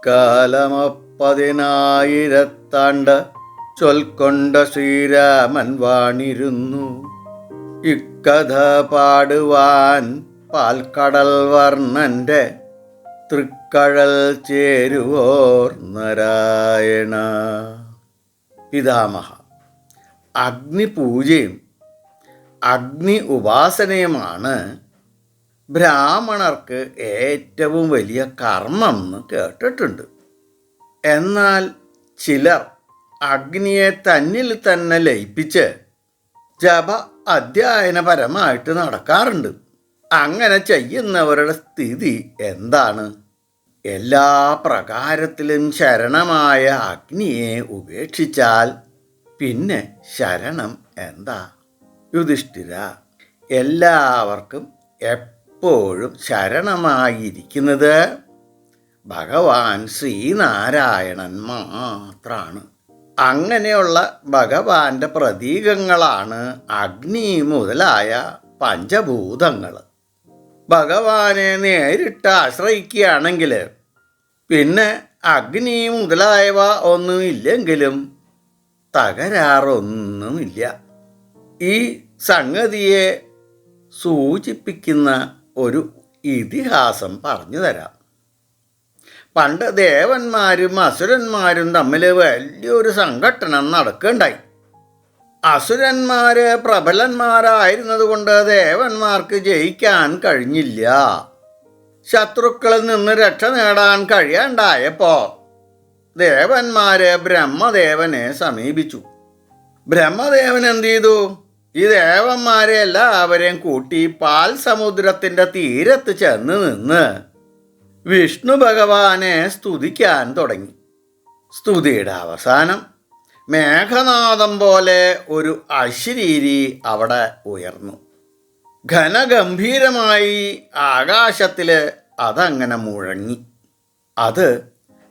ഇക്കാലമപ്പതിനായിരത്താണ്ട് ചൊൽക്കൊണ്ട ശ്രീരാമൻ വാണിരുന്നു. ഇക്കഥ പാടുവാൻ പാൽക്കടൽ വർണന്റെ തൃക്കഴൽ ചേരുവോർ നാരായണ. പിതാമഹ അഗ്നിപൂജയും അഗ്നി ഉപാസനയുമാണ് ബ്രാഹ്മണർക്ക് ഏറ്റവും വലിയ കർമ്മം എന്ന് കേട്ടിട്ടുണ്ട്. എന്നാൽ ചിലർ അഗ്നിയെ തന്നിൽ തന്നെ ലയിപ്പിച്ച് ജപ അധ്യയനപരമായിട്ട് നടക്കാറുണ്ട്. അങ്ങനെ ചെയ്യുന്നവരുടെ സ്ഥിതി എന്താണ്? എല്ലാ പ്രകാരത്തിലും ശരണമായ അഗ്നിയെ ഉപേക്ഷിച്ചാൽ പിന്നെ ശരണം എന്താ? യുധിഷ്ഠിര എല്ലാവർക്കും ശരണമായിരിക്കുന്നത് ഭഗവാൻ ശ്രീനാരായണൻ മാത്രാണ്. അങ്ങനെയുള്ള ഭഗവാന്റെ പ്രതീകങ്ങളാണ് അഗ്നി മുതലായ പഞ്ചഭൂതങ്ങൾ. ഭഗവാനെ നേരിട്ട് ആശ്രയിക്കുകയാണെങ്കിൽ പിന്നെ അഗ്നി മുതലായവ ഒന്നും ഇല്ലെങ്കിലും തകരാറൊന്നുമില്ല. ഈ സംഗതിയെ സൂചിപ്പിക്കുന്ന ഒരു ഇതിഹാസം പറഞ്ഞു തരാം. പണ്ട് ദേവന്മാരും അസുരന്മാരും തമ്മിൽ വലിയൊരു സംഘട്ടനം നടക്കുകയുണ്ടായി. അസുരന്മാര് പ്രബലന്മാരായിരുന്നതുകൊണ്ട് ദേവന്മാർക്ക് ജയിക്കാൻ കഴിഞ്ഞില്ല. ശത്രുക്കളിൽ നിന്ന് രക്ഷ നേടാൻ കഴിയാണ്ടായപ്പോ ദേവന്മാര് ബ്രഹ്മദേവനെ സമീപിച്ചു. ബ്രഹ്മദേവൻ എന്ത് ചെയ്തു? ഈ ദേവന്മാരെ എല്ലാവരെയും കൂട്ടി പാൽ സമുദ്രത്തിന്റെ തീരത്ത് ചെന്ന് നിന്ന് വിഷ്ണു ഭഗവാനെ സ്തുതിക്കാൻ തുടങ്ങി. സ്തുതിയുടെ അവസാനം മേഘനാഥം പോലെ ഒരു അശരീരി അവിടെ ഉയർന്നു. ഘനഗംഭീരമായി ആകാശത്തിൽ അതങ്ങനെ മുഴങ്ങി. അത്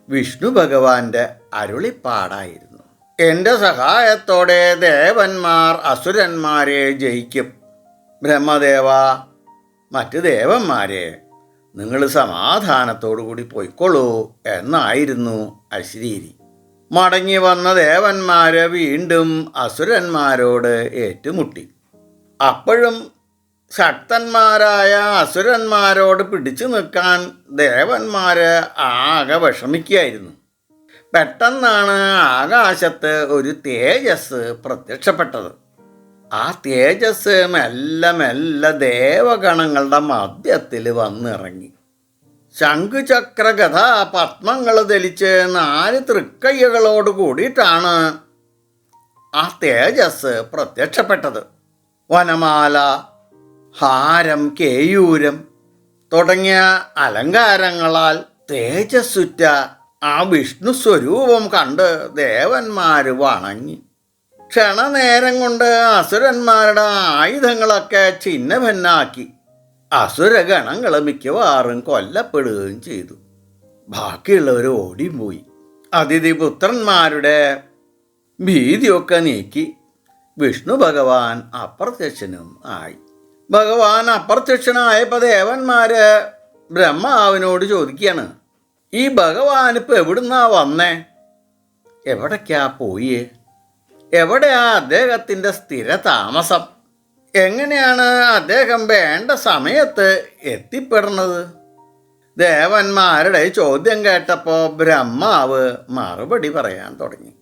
വിഷ്ണു ഭഗവാന്റെ അരുളിപ്പാടായിരുന്നു. എന്റെ സഹായത്തോടെ ദേവന്മാർ അസുരന്മാരെ ജയിക്കും. ബ്രഹ്മദേവ മറ്റ് ദേവന്മാരെ നിങ്ങൾ സമാധാനത്തോടു കൂടി പൊയ്ക്കൊള്ളൂ എന്നായിരുന്നു അശ്രീരി. മടങ്ങി വന്ന ദേവന്മാര് വീണ്ടും അസുരന്മാരോട് ഏറ്റുമുട്ടി. അപ്പോഴും ശക്തന്മാരായ അസുരന്മാരോട് പിടിച്ചു നിൽക്കാൻ ദേവന്മാര് ആകെ വിഷമിക്കുകയായിരുന്നു. പെട്ടെന്നാണ് ആകാശത്ത് ഒരു തേജസ് പ്രത്യക്ഷപ്പെട്ടത്. ആ തേജസ് മെല്ലെ മെല്ലെ ദേവഗണങ്ങളുടെ മധ്യത്തിൽ വന്നിറങ്ങി. ശംഖുചക്ര ഗഥ പത്മങ്ങൾ ധരിച്ച് നാല് തൃക്കയ്യകളോട് കൂടിയിട്ടാണ് ആ തേജസ് പ്രത്യക്ഷപ്പെട്ടത്. വനമാല ഹാരം കേയൂരം തുടങ്ങിയ അലങ്കാരങ്ങളാൽ തേജസ്സുറ്റ ആ വിഷ്ണു സ്വരൂപം കണ്ട് ദേവന്മാർ വണങ്ങി. ക്ഷണനേരം കൊണ്ട് അസുരന്മാരുടെ ആയുധങ്ങളൊക്കെ ഛിന്നഭിന്നാക്കി അസുരഗണങ്ങൾ മിക്കവാറും കൊല്ലപ്പെടുകയും ചെയ്തു. ബാക്കിയുള്ളവർ ഓടിയും പോയി അതിഥി പുത്രന്മാരുടെ ഭീതിയൊക്കെ നീക്കി. വിഷ്ണു ഭഗവാൻ അപ്രത്യക്ഷനും ആയി. ഭഗവാൻ അപ്രത്യക്ഷനായപ്പോൾ ദേവന്മാർ ബ്രഹ്മാവിനോട് ചോദിക്കുകയാണ് ഈ ഭഗവാൻ ഇപ്പൊ എവിടുന്നാ വന്നേ? എവിടേക്കാ പോയേ? എവിടെയാ അദ്ദേഹത്തിന്റെ സ്ഥിര താമസം എങ്ങനെയാണ് അദ്ദേഹം വേണ്ട സമയത്ത് എത്തിപ്പെടുന്നത്? ദേവന്മാരുടെ ചോദ്യം കേട്ടപ്പോൾ ബ്രഹ്മാവ് മറുപടി പറയാൻ തുടങ്ങി.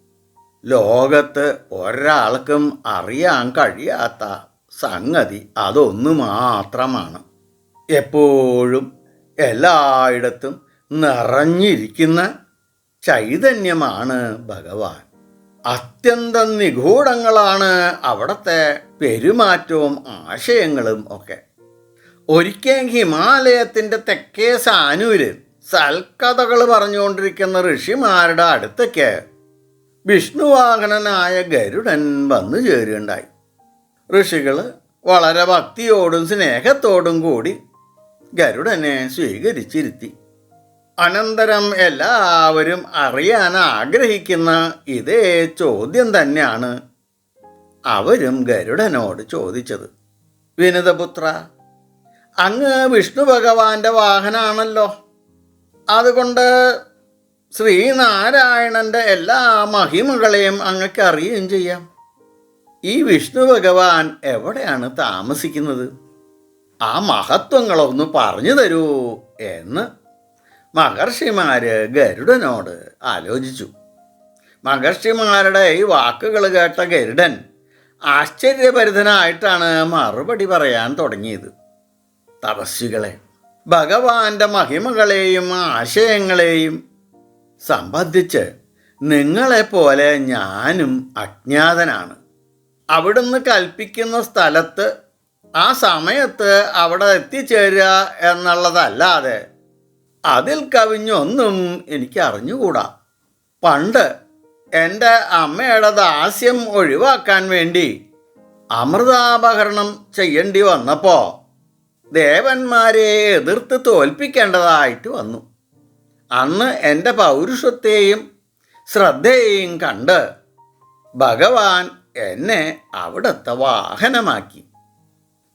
ലോകത്ത് ഒരാൾക്കും അറിയാൻ കഴിയാത്ത സംഗതി അതൊന്നു മാത്രമാണ്. എപ്പോഴും എല്ലായിടത്തും നിറഞ്ഞിരിക്കുന്ന ചൈതന്യമാണ് ഭഗവാൻ. അത്യന്തം നിഗൂഢങ്ങളാണ് അവിടുത്തെ പെരുമാറ്റവും ആശയങ്ങളും ഒക്കെ. ഒരിക്കൽ ഹിമാലയത്തിന്റെ തെക്കേ സാനൂര് സൽക്കഥകൾ പറഞ്ഞുകൊണ്ടിരിക്കുന്ന ഋഷിമാരുടെ അടുത്തേക്ക് വിഷ്ണുവാഹനനായ ഗരുഡൻ വന്നു ചേരുകയുണ്ടായി. ഋഷികൾ വളരെ ഭക്തിയോടും സ്നേഹത്തോടും കൂടി ഗരുഡനെ സ്വീകരിച്ചിരുത്തി. അനന്തരം എല്ലാവരും അറിയാൻ ആഗ്രഹിക്കുന്ന ഇതേ ചോദ്യം തന്നെയാണ് അവരും ഗരുഡനോട് ചോദിച്ചത്. വിനുതപുത്ര അങ്ങ് വിഷ്ണു ഭഗവാന്റെ വാഹനാണല്ലോ. അതുകൊണ്ട് ശ്രീനാരായണന്റെ എല്ലാ മഹിമകളെയും അങ്ങക്ക് അറിയുകയും ചെയ്യാം. ഈ വിഷ്ണു ഭഗവാൻ എവിടെയാണ് താമസിക്കുന്നത്? ആ മഹത്വങ്ങളൊന്ന് പറഞ്ഞു തരൂ എന്ന് മഹർഷിമാര് ഗരുഡനോട് ആലോചിച്ചു. മഹർഷിമാരുടെ ഈ വാക്കുകൾ കേട്ട ഗരുഡൻ ആശ്ചര്യഭരിതനായിട്ടാണ് മറുപടി പറയാൻ തുടങ്ങിയത്. തപസ്വികളെ ഭഗവാന്റെ മഹിമകളെയും ആശയങ്ങളെയും സംബന്ധിച്ച് നിങ്ങളെപ്പോലെ ഞാനും അജ്ഞാതനാണ്. അവിടുന്ന് കൽപ്പിക്കുന്ന സ്ഥലത്ത് ആ സമയത്ത് അവിടെ എത്തിച്ചേരുക എന്നുള്ളതല്ലാതെ അതിൽ കവിഞ്ഞൊന്നും എനിക്ക് അറിഞ്ഞുകൂടാ പണ്ട് എന്റെ അമ്മയുടെ ദാസ്യം ഒഴിവാക്കാൻ വേണ്ടി അമൃതാപഹരണം ചെയ്യേണ്ടി വന്നപ്പോൾ ദേവന്മാരെ എതിർത്ത് തോൽപ്പിക്കേണ്ടതായിട്ട് വന്നു. അന്ന് എന്റെ പൗരുഷത്തെയും ശ്രദ്ധയെയും കണ്ട് ഭഗവാൻ എന്നെ അവിടുത്തെ വാഹനമാക്കി.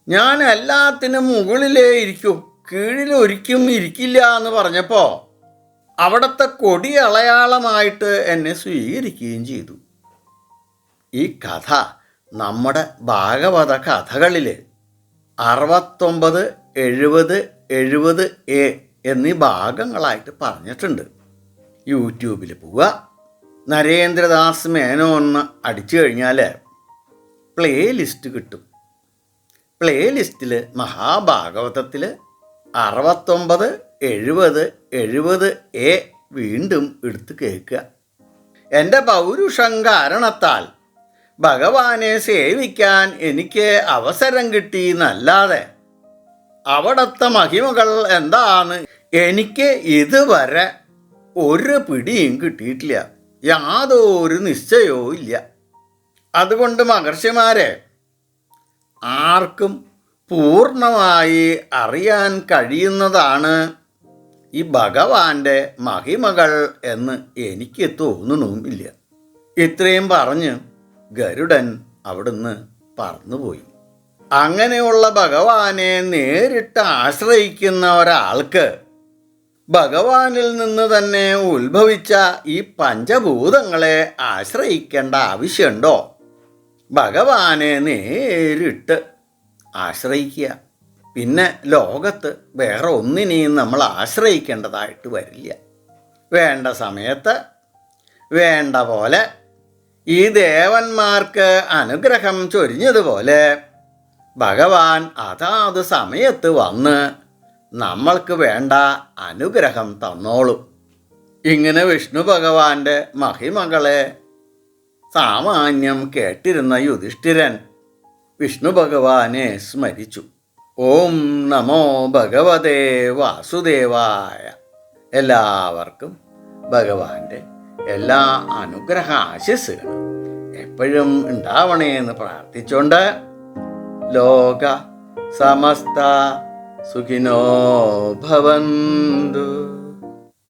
ഞാൻ എല്ലാത്തിനും മുകളിലേ ഇരിക്കൂ. കീഴിൽ ഒരിക്കും ഇരിക്കില്ല എന്ന് പറഞ്ഞപ്പോൾ അവിടുത്തെ കൊടി അളയാളമായിട്ട് എന്നെ സ്വീകരിക്കുകയും ചെയ്തു. ഈ കഥ നമ്മുടെ ഭാഗവത കഥകളിൽ അറുപത്തൊമ്പത് എഴുപത് എഴുപത് എ എന്നീ ഭാഗങ്ങളായിട്ട് പറഞ്ഞിട്ടുണ്ട്. യൂട്യൂബിൽ പോവുക. നരേന്ദ്രദാസ് മേനോ എന്ന് അടിച്ചു കഴിഞ്ഞാൽ പ്ലേ ലിസ്റ്റ് കിട്ടും. പ്ലേ ലിസ്റ്റിൽ മഹാഭാഗവതത്തിൽ അറുപത്തൊമ്പത് എഴുപത് എഴുപത് എ വീണ്ടും എടുത്ത് കേൾക്കുക. എന്റെ പൗരുഷം കാരണത്താൽ ഭഗവാനെ സേവിക്കാൻ എനിക്ക് അവസരം കിട്ടി എന്നല്ലാതെ അവിടുത്തെ മഹിമകൾ എന്താണ്? എനിക്ക് ഇതുവരെ ഒരു പിടിയും കിട്ടിയിട്ടില്ല. യാതൊരു നിശ്ചയവും ഇല്ല അതുകൊണ്ട് മഹർഷിമാരെ ആർക്കും പൂർണമായി അറിയാൻ കഴിയുന്നതാണ് ഈ ഭഗവാന്റെ മഹിമകൾ എന്ന് എനിക്ക് തോന്നണമില്ല ഇത്രയും പറഞ്ഞ് ഗരുഡൻ അവിടുന്ന് പറന്നുപോയി. അങ്ങനെയുള്ള ഭഗവാനെ നേരിട്ട് ആശ്രയിക്കുന്ന ഒരാൾക്ക് ഭഗവാനിൽ നിന്ന് തന്നെ ഉത്ഭവിച്ച ഈ പഞ്ചഭൂതങ്ങളെ ആശ്രയിക്കേണ്ട ആവശ്യമുണ്ടോ? ഭഗവാനെ നേരിട്ട് ആശ്രയിക്കുക. പിന്നെ ലോകത്ത് വേറെ ഒന്നിനെയും നമ്മൾ ആശ്രയിക്കേണ്ടതായിട്ട് വരില്ല. വേണ്ട സമയത്ത് വേണ്ട പോലെ ഈ ദേവന്മാർക്ക് അനുഗ്രഹം ചൊരിഞ്ഞതുപോലെ ഭഗവാൻ അതാത് സമയത്ത് വന്ന് നമ്മൾക്ക് വേണ്ട അനുഗ്രഹം തന്നോളും. ഇങ്ങനെ വിഷ്ണു ഭഗവാന്റെ മഹിമകളെ സാമാന്യം കേട്ടിരുന്ന യുധിഷ്ഠിരൻ വിഷ്ണു ഭഗവാനെ സ്മരിച്ചു. ഓം നമോ ഭഗവതേ വാസുദേവായ. എല്ലാവർക്കും ഭഗവാന്റെ എല്ലാ അനുഗ്രഹ ആശസ്സുകളും എപ്പോഴും ഉണ്ടാവണേ എന്ന് പ്രാർത്ഥിച്ചുകൊണ്ട് ലോക സമസ്ത സുഖിനോ ഭവന്തു.